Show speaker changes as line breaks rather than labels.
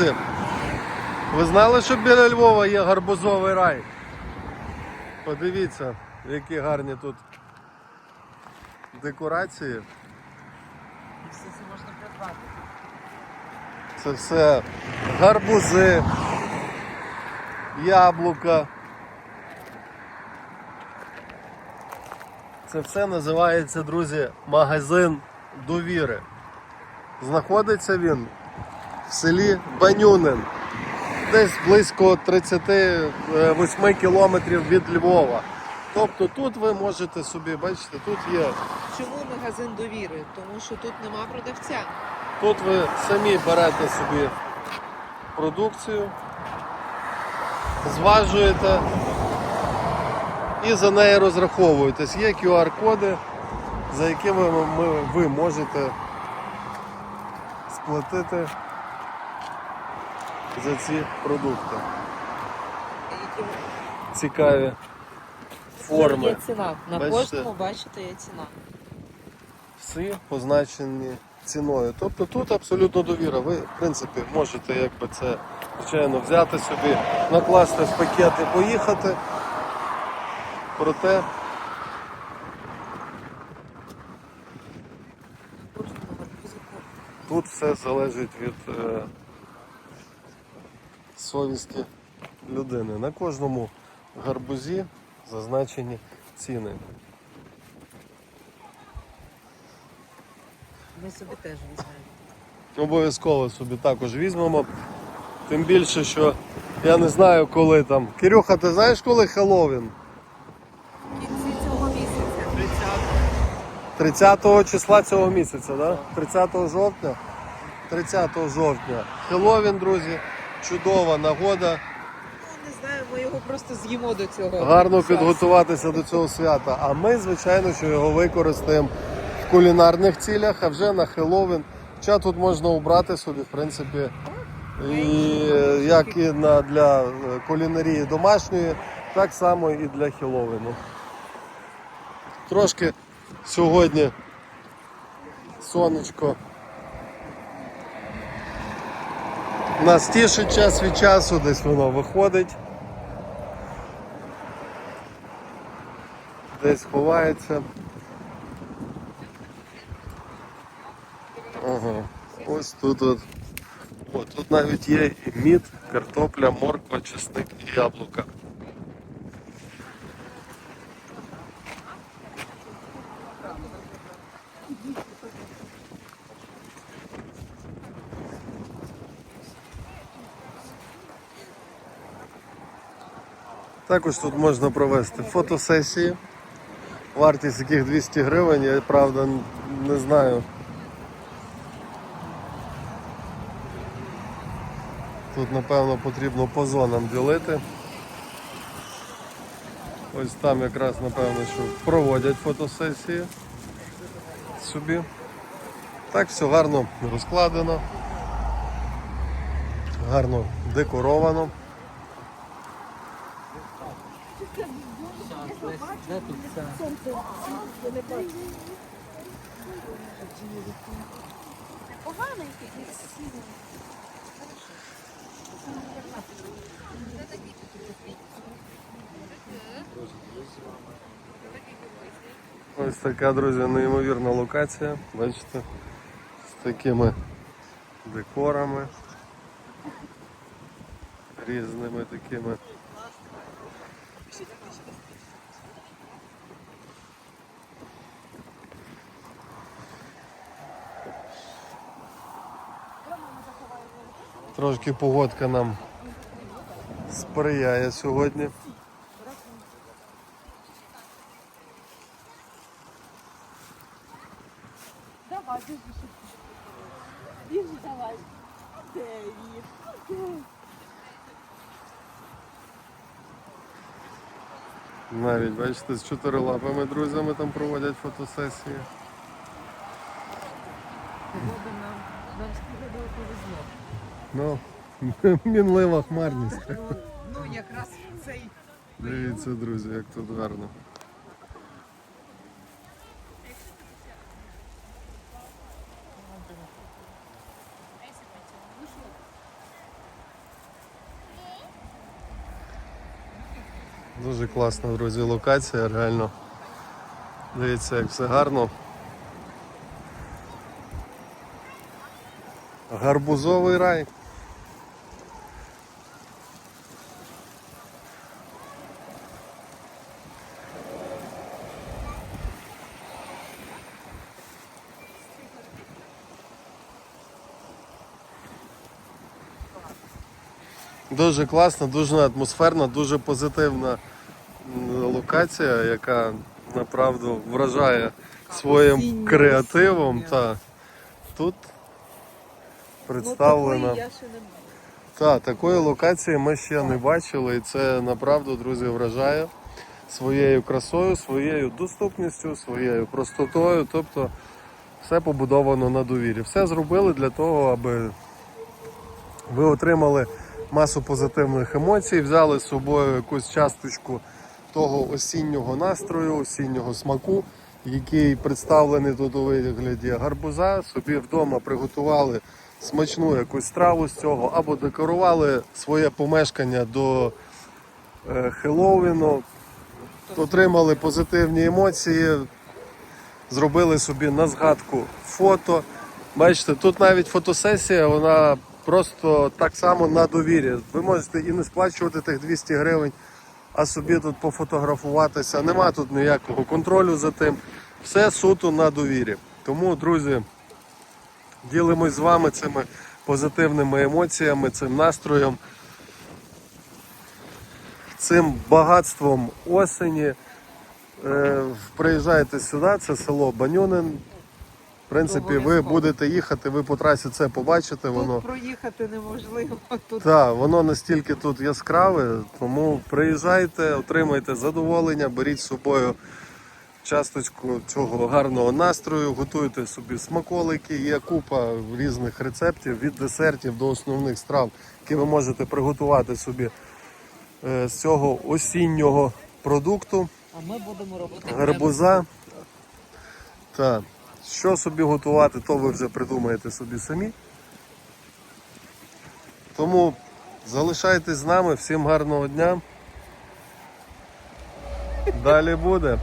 Друзі, ви знали, що біля Львова є гарбузовий рай? Подивіться, які гарні тут декорації.
І все це можна придбати.
Це все гарбузи, яблука. Це все називається, друзі, магазин довіри. Знаходиться він в селі Банюнин, десь близько 38 кілометрів від Львова. Тобто тут ви можете собі, бачите, тут є
Чому магазин довіри? Тому що тут нема продавця.
Тут ви самі берете собі продукцію, зважуєте і за неї розраховуєтесь. Є QR-коди, за якими ви- ви можете сплатити за ці продукти. Цікаві форми.
Є ціна. На
Бачите?
кожному, бачите, є ціна.
всі позначені ціною. Тобто тут абсолютно довіра. Ви, в принципі, можете якби це, звичайно, взяти собі, накласти в пакет і поїхати. Проте тут все залежить від е, совісті людини. На кожному гарбузі зазначені ціни.
Ми собі теж візьмемо.
Обов'язково собі також візьмемо. Тим більше, що я не знаю, коли там. Кирюха, ти знаєш, коли Хеллоуін?
В кінці цього місяця.
30 числа цього місяця, да? 30 жовтня? 30 жовтня. Хеллоуін, друзі, чудова нагода.
Ну, не знаю, ми його просто з'їмо до цього.
Гарно
часу.
підготуватися до цього свята. А ми, звичайно, що його використаємо в кулінарних цілях, а вже на Хеллоуін. Хоча тут можна обрати собі, в принципі, і як і на, для кулінарії домашньої, так само і для Хеллоуіну. Трошки сьогодні сонечко нас тішить час від часу, десь воно виходить. десь ховається. Ага. Ось тут от. О, тут навіть є і мід, картопля, морква, чесник і яблука. Також тут можна провести фотосесії, вартість яких 200 гривень, я правда не знаю. Тут напевно потрібно по зонам ділити. Ось там якраз напевно, що проводять фотосесії собі. Так, все гарно розкладено, гарно декоровано.
Де тут це?
Ось така, друзі, неймовірна локація. Бачите, з такими декорами. Різними такими. Трошки погодка нам сприяє сьогодні.
Давай, біжи. Біжи, давай.
Навіть бачите, з чотирилапими друзями там проводять фотосесії. Ну, мінлива хмарність.
Ну, ну, якраз цей.
Дивіться, друзі, як тут гарно. Дуже класна, друзі, локація, реально. Дивіться, як все гарно. Гарбузовий рай. Дуже класна, дуже атмосферна, дуже позитивна локація, яка направду вражає своїм креативом. Та. Тут
Ну,
представлена. Та, такої локації ми ще не бачили, і це направду, друзі, вражає своєю красою, своєю доступністю, своєю простотою. Тобто все побудовано на довірі. Все зробили для того, аби ви отримали масу позитивних емоцій, взяли з собою якусь часточку того осіннього настрою, осіннього смаку, який представлений тут у вигляді гарбуза, собі вдома приготували смачну якусь страву з цього, або декорували своє помешкання до е, Хеллоуіну, отримали позитивні емоції, зробили собі на згадку фото. Бачите, тут навіть фотосесія, вона просто так само на довірі. Ви можете і не сплачувати тих 200 гривень, а собі тут пофотографуватися. Нема тут ніякого контролю за тим. Все суто на довірі. Тому, друзі, ділимось з вами цими позитивними емоціями, цим настроєм, цим багатством осені. Е, Приїжджайте сюди, це село Банюнин. В принципі, ви будете їхати, ви по трасі це побачите. Воно
Тут проїхати неможливо. Тут
так, воно настільки тут яскраве, тому приїжджайте, отримайте задоволення, беріть з собою часточку цього гарного настрою, готуйте собі смаколики. Є купа різних рецептів від десертів до основних страв, які ви можете приготувати собі е, з цього осіннього продукту.
а ми будемо робити
гарбуза. Так. Що собі готувати, то ви вже придумаєте собі самі. Тому залишайтесь з нами, всім гарного дня. Далі буде.